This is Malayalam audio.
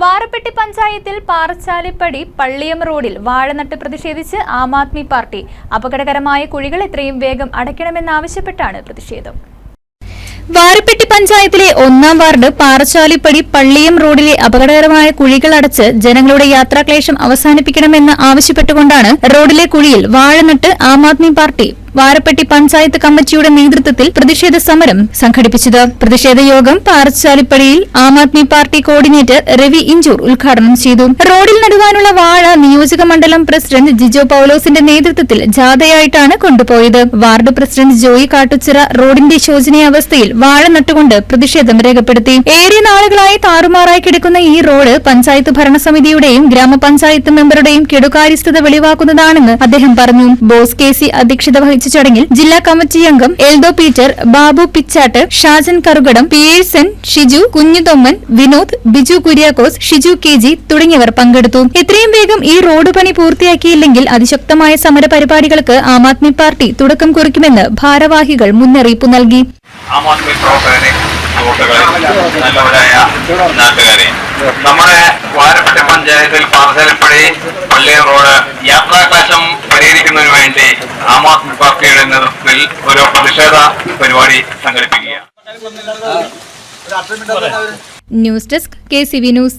വാരപ്പെട്ടി പഞ്ചായത്തിൽ പാറച്ചാലിപ്പടി പള്ളിയം റോഡിൽ വാഴനട്ട് പ്രതിഷേധിച്ച് ആം ആദ്മി പാർട്ടി. അപകടകരമായ കുഴികൾ എത്രയും വേഗം അടയ്ക്കണമെന്നാവശ്യപ്പെട്ടാണ് പ്രതിഷേധം. വാരപ്പെട്ടി പഞ്ചായത്തിലെ ഒന്നാം വാർഡ് പാറച്ചാലിപ്പടി പള്ളിയം റോഡിലെ അപകടകരമായ കുഴികൾ അടച്ച് ജനങ്ങളുടെ യാത്രാക്ലേശം അവസാനിപ്പിക്കണമെന്ന് ആവശ്യപ്പെട്ടുകൊണ്ടാണ് റോഡിലെ കുഴിയിൽ വാഴനട്ട് ആം ആദ്മി പാർട്ടി വാരപ്പെട്ടി പഞ്ചായത്ത് കമ്മിറ്റിയുടെ നേതൃത്വത്തിൽ പ്രതിഷേധ സമരം സംഘടിപ്പിച്ചത്. പ്രതിഷേധ യോഗം പാറച്ചാലിപ്പടിയിൽ ആം ആദ്മി പാർട്ടി കോർഡിനേറ്റർ രവി ഇഞ്ചൂർ ഉദ്ഘാടനം ചെയ്തു. റോഡിൽ നടുവാനുള്ള വാഴ നിയോജക മണ്ഡലം പ്രസിഡന്റ് ജിജോ പൌലോസിന്റെ നേതൃത്വത്തിൽ ജാഥയായിട്ടാണ് കൊണ്ടുപോയത്. വാർഡ് പ്രസിഡന്റ് ജോയി കാട്ടുച്ചിറ റോഡിന്റെ ശോചനീയാവസ്ഥയിൽ വാഴ നട്ടുകൊണ്ട് പ്രതിഷേധം രേഖപ്പെടുത്തി. ഏറെ നാളുകളായി താറുമാറായി കിടക്കുന്ന ഈ റോഡ് പഞ്ചായത്ത് ഭരണസമിതിയുടെയും ഗ്രാമപഞ്ചായത്ത് മെമ്പറുടെയും കെടുകാര്യസ്ഥത വെളിവാക്കുന്നതാണെന്ന് അദ്ദേഹം പറഞ്ഞു. ബോസ് കെ സി അധ്യക്ഷത വഹിച്ച ചടങ്ങിൽ ജില്ലാ കമ്മിറ്റി അംഗം Eldho Peter Babu Pichatt Shajan Karukadam Pearson Shiju Kunjuthomman Vinod Biju Kuriakose Shiju K G തുടങ്ങിയവർ പങ്കെടുത്തു. എത്രയും വേഗം ഈ റോഡ് പണി പൂർത്തിയാക്കിയില്ലെങ്കിൽ അതിശക്തമായ സമര പരിപാടികൾക്ക് ആം ആദ്മി പാർട്ടി തുടക്കം കുറിക്കുമെന്ന് ഭാരവാഹികൾ മുന്നറിയിപ്പ് നൽകി. നല്ലവരായ നാട്ടുകാരെ നമ്മുടെ വാരപ്പെട്ട പഞ്ചായത്തിൽ പാറശാലപ്പടി പള്ളിയ റോഡ് യാത്രാക്ലേശം പരിഹരിക്കുന്നതിന് വേണ്ടി ആം ആദ്മി പാർട്ടിയുടെ നേതൃത്വത്തിൽ ഒരു പ്രതിഷേധ പരിപാടി സംഘടിപ്പിക്കുക. News desk K C V news.